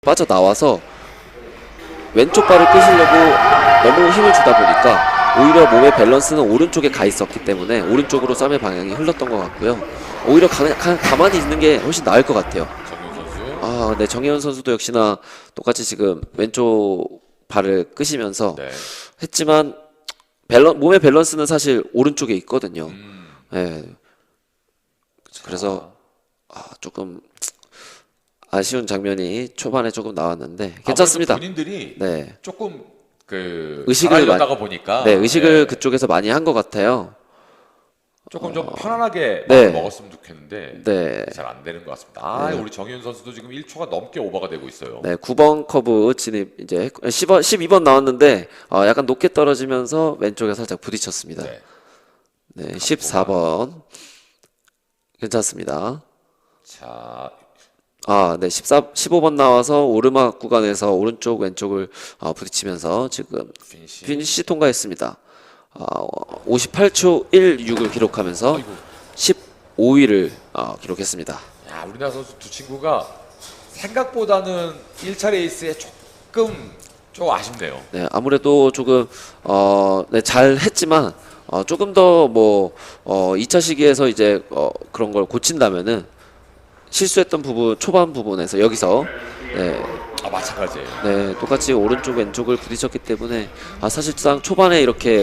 빠져나와서 왼쪽 발을 끄시려고 너무 힘을 주다 보니까 오히려 몸의 밸런스는 오른쪽에 가 있었기 때문에 오른쪽으로 쌈의 방향이 흘렀던 것 같고요. 오히려 가, 가, 가만히 있는 게 훨씬 나을 것 같아요. 아, 네, 정혜원 선수도 역시나 똑같이 지금 왼쪽 발을 끄시면서 네. 했지만 밸런 몸의 밸런스는 사실 오른쪽에 있거든요. 음, 예. 그래서 아, 조금 아쉬운 장면이 초반에 조금 나왔는데 괜찮습니다. 본인들이 네. 조금 그 의식을 잘하려다가 보니까 네, 의식을 네, 그쪽에서 많이 한 것 같아요. 조금 좀 편안하게 네. 먹었으면 좋겠는데 네. 잘안 되는 것 같습니다. 아, 우리 정윤 선수도 지금 1초가 넘게 오버가 되고 있어요. 네, 9번 커브 진입 이제 했- 10번 12번 나왔는데 어, 약간 높게 떨어지면서 왼쪽에 살짝 부딪혔습니다. 네. 네, 14번 괜찮습니다. 자, 아, 네, 14, 15번 나와서 오르막 구간에서 오른쪽 왼쪽을 어, 부딪히면서 지금 피니시. 피니시 통과했습니다. 아, 58초 16을 기록하면서 아이고. 15위를 어, 기록했습니다. 야, 우리나라 선수 두 친구가 생각보다는 1차 레이스에 조금 좀 아쉽네요. 네, 아무래도 조금 어, 네, 잘 했지만 어, 조금 더뭐 어, 2차 시기에서 이제 어, 그런 걸 고친다면은 실수했던 부분 초반 부분에서 여기서 네, 아, 마찬가지예요. 네, 똑같이 오른쪽 왼쪽을 부딪혔기 때문에 아, 사실상 초반에 이렇게